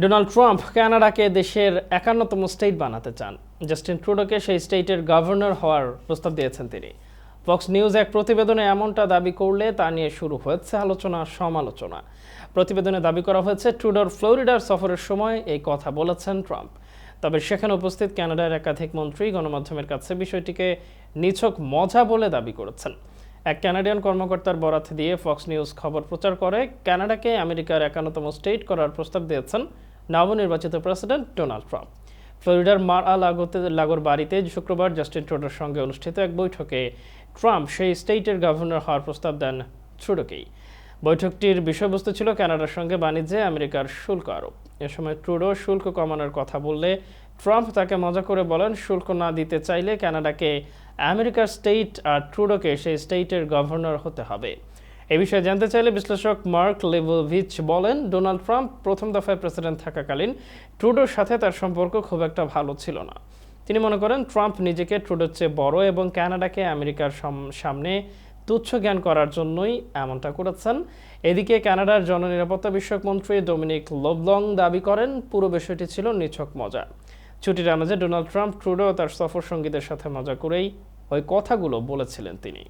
Donald Trump কানাডাকে দেশের একান্নতম state বানাতে চান। জাস্টিন ট্রুডোকে সেই স্টেটের গভর্নর হওয়ার প্রস্তাব দিয়েছেন তিনি। ফক্স নিউজ এক প্রতিবেদনে এমনটা দাবি করলে তা নিয়ে শুরু হয়েছে আলোচনা, সমালোচনা। প্রতিবেদনে দাবি করা হয়েছে, ট্রুডোর ফ্লোরিডার সফরের সময় এই কথা বলেছেন ট্রাম্প। তবে সেখানে উপস্থিত কানাডার একাধিক মন্ত্রী গণমাধ্যমের কাছে বিষয়টিকে নিছক মজা বলে দাবি করেছেন। এক কানাডিয়ান কর্মকর্তার বরাত দিয়ে ফক্স নিউজ খবর প্রচার করে। কানাডাকে আমেরিকার একান্নতম স্টেট করার প্রস্তাব দিয়েছেন নবনির্বাচিত প্রেসিডেন্ট ডোনাল্ড ট্রাম্প ফ্লোরিডার মার আ লাগোতে লাগোর বাড়িতে শুক্রবার জাস্টিন ট্রুডোর সঙ্গে অনুষ্ঠিত এক বৈঠকে ট্রাম্প সেই স্টেটের গভর্নর হওয়ার প্রস্তাব দেন ট্রুডোকেই বৈঠকটির বিষয়বস্তু ছিল কানাডার সঙ্গে বাণিজ্যে আমেরিকার শুল্ক আরোপ। এ সময় ট্রুডো শুল্ক কমানোর কথা বললে ট্রাম্প তাকে মজা করে বলেন, শুল্ক না দিতে চাইলে কানাডাকে আমেরিকার স্টেট আর ট্রুডোকে সেই স্টেটের গভর্নর হতে হবে। এ বিষয়ে জানতে চাইলে বিশ্লেষক মার্ক লেভোভিচ বলেন, ডোনাল্ড ট্রাম্প প্রথম দফায় প্রেসিডেন্ট থাকাকালীন ট্রুডোর সাথে তার সম্পর্ক খুব একটা ভালো ছিল না। তিনি মনে করেন, ট্রাম্প নিজেকে ট্রুডোর চেয়ে বড় এবং কানাডাকে আমেরিকার সাম- সামনে তুচ্ছ জ্ঞান করার জন্যই এমনটা করেছেন। এদিকে কানাডার জননিরাপত্তা বিষয়ক মন্ত্রী ডোমিনিক লোবলং দাবি করেন, পুরো বিষয়টি ছিল নিছক মজা। ছুটির আমেজে ডোনাল্ড ট্রাম্প, ট্রুডো তার সফর সঙ্গীদের সাথে মজা করেই ওই কথাগুলো বলেছিলেন তিনি।